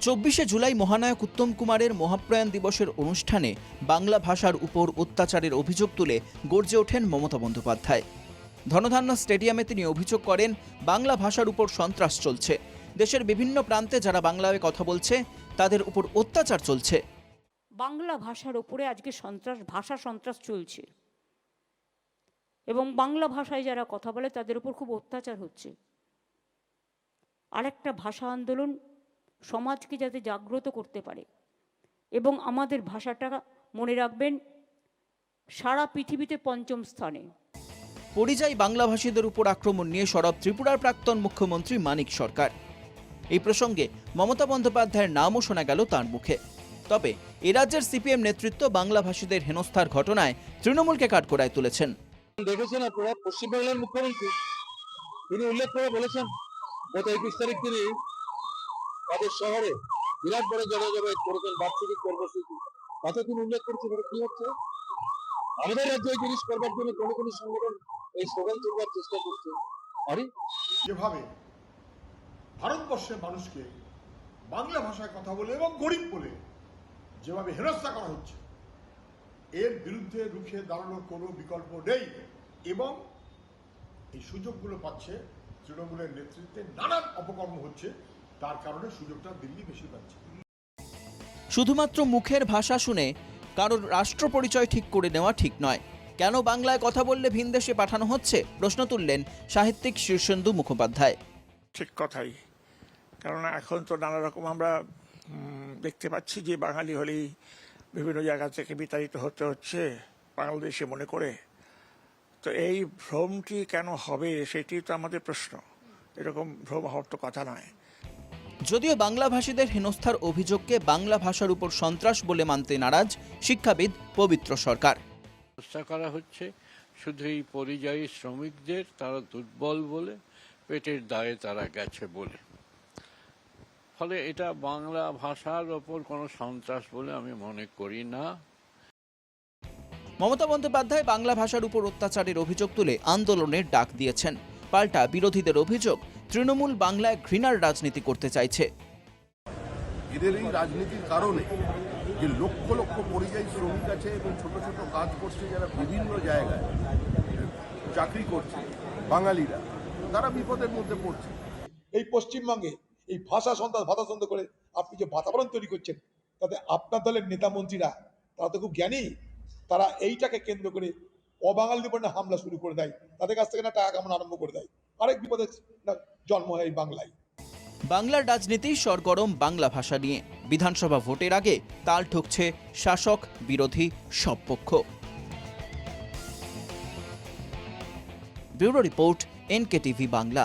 চব্বিশে জুলাই মহানায়ক উত্তম কুমারের মহাপ্রয়াণ দিবসের অনুষ্ঠানে বাংলা ভাষার উপর অত্যাচারের অভিযোগ তুলে গর্জে ওঠেন মমতা বন্দ্যোপাধ্যায়। ধনধান্য স্টেডিয়ামে তিনি অভিযোগ করেন, বাংলা ভাষার উপর সন্ত্রাস চলছে। দেশের বিভিন্ন প্রান্তে যারা বাংলায় কথা বলছে, তাদের উপর অত্যাচার চলছে। বাংলা ভাষার উপরে আজকে সন্ত্রাস, ভাষা সন্ত্রাস চলছে। এবং বাংলা ভাষায় যারা কথা বলে, তাদের উপর খুব অত্যাচার হচ্ছে। আরেকটা ভাষা আন্দোলন সমাজকে যাতে জাগ্রত করতে পারে। এবং আমাদের ভাষাটা মনে রাখবেন সারা পৃথিবীতে পঞ্চম স্থানে। পরিযায়ী বাংলাভাষীদের উপর আক্রমণ নিয়ে সরব ত্রিপুরার প্রাক্তন মুখ্যমন্ত্রী মানিক সরকার। এই প্রসঙ্গে মমতা বন্দ্যোপাধ্যায়ের নামও শোনা গেল তার মুখে। তবে এ রাজ্যের সিপিএম নেতৃত্ব বাংলাভাষীদের হেনস্থার ঘটনায় তৃণমূলকে কাঠগড়ায় তুলেছেন। দেখেছেন আপনারা? পশ্চিমবাংলার মুখ্যমন্ত্রী তিনি উল্লেখ করে বলেছেন গত একুশ তারিখ তিনি তাদের শহরে বিরাট বড় জনজমায়েত করেছেন বার্ষিক কর্মসূচি। তাতে তিনি উল্লেখ করেছেন কি হচ্ছে? আমাদের রাজ্যে এই জিনিস করবার জন্য কোনো কোনো সংগঠন এই স্লোগান তুলবার চেষ্টা করছে। আরে? যেভাবে ভারতবর্ষের মানুষকে বাংলা ভাষায় কথা বলে এবং গরিব বলে যেভাবে হেনস্থা করা হচ্ছে, এর বিরুদ্ধে রুখে দাঁড়ানোর কোনো বিকল্প নেই এবং এই সুযোগগুলো পাচ্ছে, তৃণমূলের নেতৃত্বে নানান অপকর্ম হচ্ছে। তার কারণে সুযোগটা দিল্লি বেশি পাচ্ছে। শুধুমাত্র মুখের ভাষা শুনে কারোর রাষ্ট্র পরিচয় ঠিক করে নেওয়া ঠিক নয়। কেন বাংলায় কথা বললে ভিনদেশে পাঠানো হচ্ছে? প্রশ্ন তুললেন সাহিত্যিক শীর্ষেন্দু মুখোপাধ্যায়। ঠিক কথাই। কেননা এখন তো নানা রকম আমরা দেখতে পাচ্ছি যে বাঙালি হলেই বিভিন্ন জায়গা থেকে বিতাড়িত হতে হচ্ছে বাংলাদেশে মনে করে। তো এই ভ্রমটি কেন হবে সেটি তো আমাদের প্রশ্ন। এরকম ভ্রম হওয়ার তো কথা নয়। যদিও বাংলাভাষীদের হেনস্থার অভিযোগকে বাংলা ভাষার উপর সন্ত্রাস বলে মানতে নারাজ শিক্ষাবিদ পবিত্র সরকার। চেষ্টা করা হচ্ছে শুধু এই পরিযায়ী শ্রমিকদের তারা দুর্বল বলে পেটের দায়ে তারা গেছে বলে। ফলে এটা বাংলা ভাষার ওপর কোনো সন্ত্রাস বলে আমি মনে করি না। মমতা বন্দ্যোপাধ্যায় বাংলা ভাষার উপর অত্যাচারের অভিযোগ তুলে আন্দোলনের ডাক দিয়েছেন। পাল্টা বিরোধীদের অভিযোগ তৃণমূল বাংলায় ঘৃণার রাজনীতি করতে চাইছে। এদের এই রাজনীতির কারণে যে লক্ষ লক্ষ পরিযায়ী শ্রমিক আছে এবং ছোট ছোট কাজ করছে যারা বিভিন্ন জায়গায় চাকরি করছে বাঙালিরা তারা বিপদের মধ্যে পড়ছে। এই পশ্চিমবঙ্গে এই ভাষা সন্ত্রাস ভাষা সন্ত্রাস করে আপনি যে বাতাবরণ তৈরি করছেন তাতে আপনার দলের নেতা মন্ত্রীরা তারা তো খুব জ্ঞানী তারা এইটাকে কেন্দ্র করে অবাঙালিদের উপর হামলা শুরু করে দেয় তাদের কাছ থেকে না টাকা কামানো আরম্ভ করে দেয়। আরেক বিপদের জন্ম হয় বাংলায়। বাংলার রাজনীতি সরগরম বাংলা ভাষা নিয়ে। বিধানসভা ভোটের আগে তাল ঠুকছে শাসক বিরোধী সব পক্ষ। Bureau report, NKTV Bangla.